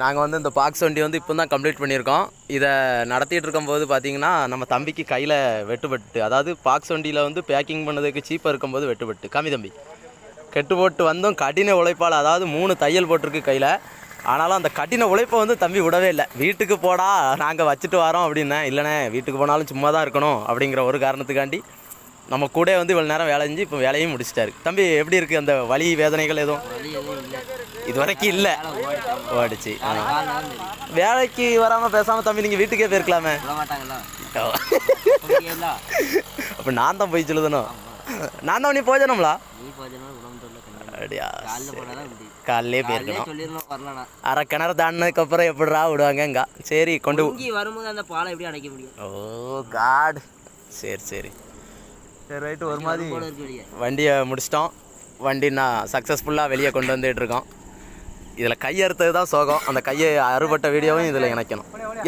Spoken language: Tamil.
நாங்கள் வந்து இந்த பாக்ஸ் வண்டி வந்து இப்போ தான் கம்ப்ளீட் பண்ணியிருக்கோம். இதை நடத்திட்டு இருக்கும்போது பார்த்தீங்கன்னா நம்ம தம்பிக்கு கையில் வெட்டுப்பட்டு அதாவது பாக்ஸ் வண்டியில் வந்து பேக்கிங் பண்ணதுக்கு சீப்பாக இருக்கும்போது வெட்டுப்பட்டு கம்மி தம்பி. கெட்டு போட்டு வந்தோம் கடின உழைப்பால் அதாவது மூணு தையல் போட்டிருக்கு கையில். ஆனாலும் அந்த கடின உழைப்பை வந்து தம்பி விடவே இல்லை. வீட்டுக்கு போடா நாங்கள் வச்சுட்டு வரோம் அப்படின்னேன். இல்லைண்ணே வீட்டுக்கு போனாலும் சும்மா தான் இருக்கணும் அப்படிங்கிற ஒரு காரணத்துக்காண்டி நம்ம கூட வந்து இவ்வளோ நேரம் வேலை செஞ்சு இப்போ வேலையும் முடிச்சிட்டாரு. தம்பி எப்படி இருக்குது அந்த வலி வேதனைகள் எதுவும்? இது வரைக்கும் இல்லை. ஓடிச்சு. வேலைக்கு வராமல் பேசாமல் தம்பி நீங்கள் வீட்டுக்கே போயிருக்கலாமே. அப்போ நான் தான் போய் சொல்லுதணும் நான் தான் நீ போஜனம்லா? அப்படியா? காலையிலே போயிருக்கணும். அரை கிணறு தாண்டினதுக்கப்புறம் எப்படிடா விடுவாங்கங்க? சரி கொண்டு வரும்போது அந்த பாலை எப்படி அடைக்க முடியும்? ஓ காட் சரி சரி. சரி ரைட்டு ஒரு மாதிரி வண்டியை முடிச்சிட்டோம். வண்டி நான் சக்ஸஸ்ஃபுல்லாக வெளியே கொண்டு வந்துட்டு இருக்கோம். இதில் கையறுத்தது தான் சோகம். அந்த கையை அறுபட்ட வீடியோவும் இதில் இணைக்கணும்.